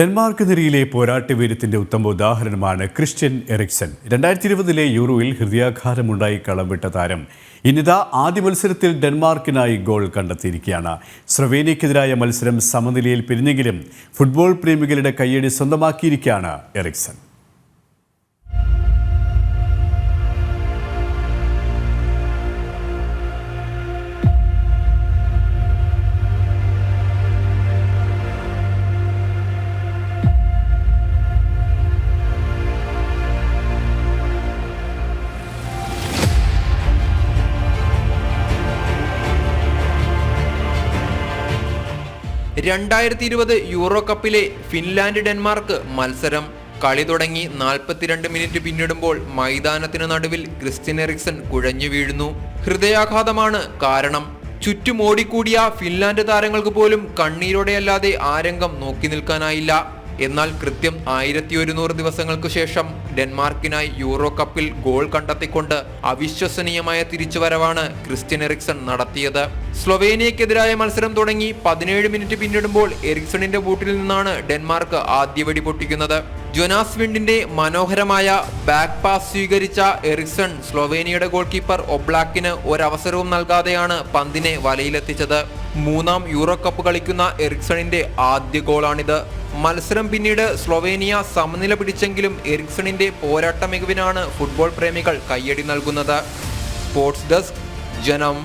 Denmark നിരയിലെ പോരാട്ട വീരത്തിന്റെ ഉത്തമ ഉദാഹരണമാണ് ക്രിസ്ത്യൻ എറിക്സൺ. രണ്ടായിരത്തി ഇരുപതിലെ യൂറോയിൽ ഹൃദയാഘാതമുണ്ടായി കളം വിട്ട താരം ഇന്നിതാ ആദ്യ മത്സരത്തിൽ ഡെൻമാർക്കിനായി ഗോൾ കണ്ടെത്തിയിരിക്കുകയാണ്. സ്ലൊവേനിയക്കെതിരായ മത്സരം സമനിലയിൽ പിരിഞ്ഞെങ്കിലും ഫുട്ബോൾ പ്രേമികളുടെ കയ്യടി സ്വന്തമാക്കിയിരിക്കുകയാണ് എറിക്സൺ. രണ്ടായിരത്തി ഇരുപത് യൂറോ കപ്പിലെ ഫിൻലാൻഡ് ഡെൻമാർക്ക് മത്സരം. കളി തുടങ്ങി നാൽപ്പത്തിരണ്ട് മിനിറ്റ് പിന്നിടുമ്പോൾ മൈതാനത്തിന് നടുവിൽ ക്രിസ്ത്യൻ എറിക്സൺ കുഴഞ്ഞു വീഴുന്നു. ഹൃദയാഘാതമാണ് കാരണം. ചുറ്റും ഓടിക്കൂടിയ ഫിൻലാൻഡ് താരങ്ങൾക്ക് പോലും കണ്ണീരോടെയല്ലാതെ ആ രംഗം നോക്കി നിൽക്കാനായില്ല. എന്നാൽ കൃത്യം ആയിരത്തി ഒരുന്നൂറ് ദിവസങ്ങൾക്ക് ശേഷം ഡെൻമാർക്കിനായി യൂറോ കപ്പിൽ ഗോൾ കണ്ടെത്തിക്കൊണ്ട് അവിശ്വസനീയമായ തിരിച്ചുവരവാണ് ക്രിസ്ത്യൻ എറിക്സൺ നടത്തിയത്. സ്ലൊവേനിയക്കെതിരായ മത്സരം തുടങ്ങി പതിനേഴ് മിനിറ്റ് പിന്നിടുമ്പോൾ എറിക്സണിന്റെ ബൂട്ടിൽ നിന്നാണ് ഡെൻമാർക്ക് ആദ്യ വെടി പൊട്ടിക്കുന്നത്. ജൊനാസ് വിൻഡിന്റെ മനോഹരമായ ബാക്ക് പാസ് സ്വീകരിച്ച എറിക്സൺ സ്ലോവേനിയയുടെ ഗോൾ കീപ്പർ ഒബ്ലാക്കിന് ഒരവസരവും നൽകാതെയാണ് പന്തിനെ വലയിലെത്തിച്ചത്. മൂന്നാം യൂറോ കപ്പ് കളിക്കുന്ന എറിക്സണിന്റെ ആദ്യ ഗോളാണിത് മത്സരം പിന്നീട് സ്ലോവേനിയ സമനില പിടിച്ചെങ്കിലും എറിക്സണിന്റെ പോരാട്ട മികവിനാണ് ഫുട്ബോൾ പ്രേമികൾ കയ്യടി നൽകുന്നത്. സ്പോർട്സ് ഡെസ്ക് ജനം.